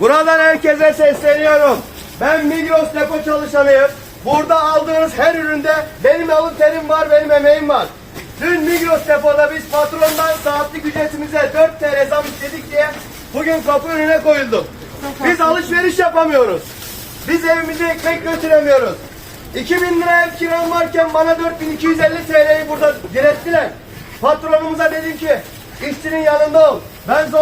Buradan herkese sesleniyorum. Ben Migros depo çalışanıyım. Burada aldığınız her üründe benim alın terim var, benim emeğim var. Dün Migros depoda biz patrondan saatlik ücretimize 4 TL zam istedik diye bugün kapı önüne koyulduk. Biz alışveriş yapamıyoruz. Biz evimize ekmek götüremiyoruz. 2000 lira ev kiram varken bana 4250 TL'yi burada direttiler. Patronumuza dedim ki işçinin yanında ol. Ben zor.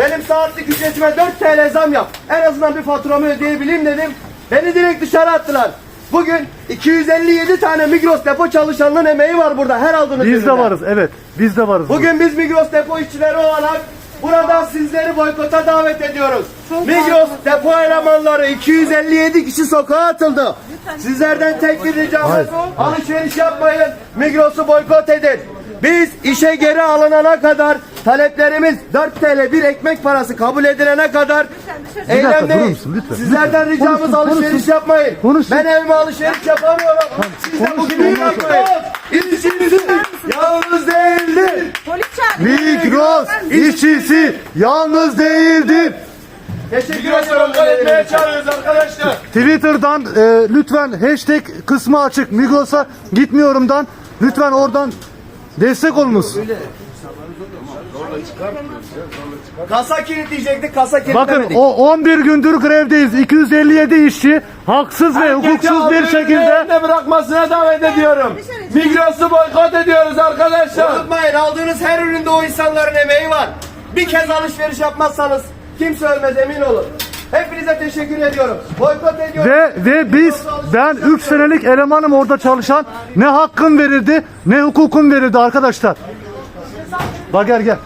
Benim saatlik ücretime 4 TL zam yap. En azından bir faturamı ödeyebileyim dedim. Beni direkt dışarı attılar. Bugün 257 tane Migros depo çalışanının emeği var burada her aldığınız Biz de üründe. varız evet. Biz de varız. Bugün biz Migros depo işçileri olarak buradan sizleri boykota davet ediyoruz. Migros depo elemanları 257 kişi sokağa atıldı. Sizlerden tek bir ricamız alışveriş yapmayın. Migros'u boykot edin. Biz işe geri alınana kadar taleplerimiz 4 TL bir ekmek parası kabul edilene kadar durur eylemdeyiz. musun? Lütfen, Sizlerden lütfen. ricamız Konuşsun, alışveriş konuşsun. yapmayın. Konuşsun. Ben evime alışveriş yapamıyorum. Siz de bu konuşsun, gibi ondan sonra. yapmayın. İşçiniz yalnız değildir. Migros işçisi yalnız değildir. Teşekkür kontrol etmeye çağırıyoruz arkadaşlar. Twitter'dan e, lütfen hashtag kısmı açık. Migros'a gitmiyorumdan lütfen oradan destek olunuz. Kasa kilitleyecektik, kasa Bakın kilitlemedik. o 11 gündür grevdeyiz. 257 işçi haksız ve hukuksuz bir şekilde Elinde bırakmasına davet ediyorum. Migros'u boykot ediyoruz arkadaşlar. Unutmayın aldığınız her üründe o insanların emeği var. Bir kez alışveriş yapmazsanız kimse ölmez emin olun. Hepinize teşekkür ediyorum. Boykot ediyorum. ve ve biz ben 3 senelik elemanım orada çalışan ne hakkım verildi ne hukukum verildi arkadaşlar. Bak gel gel.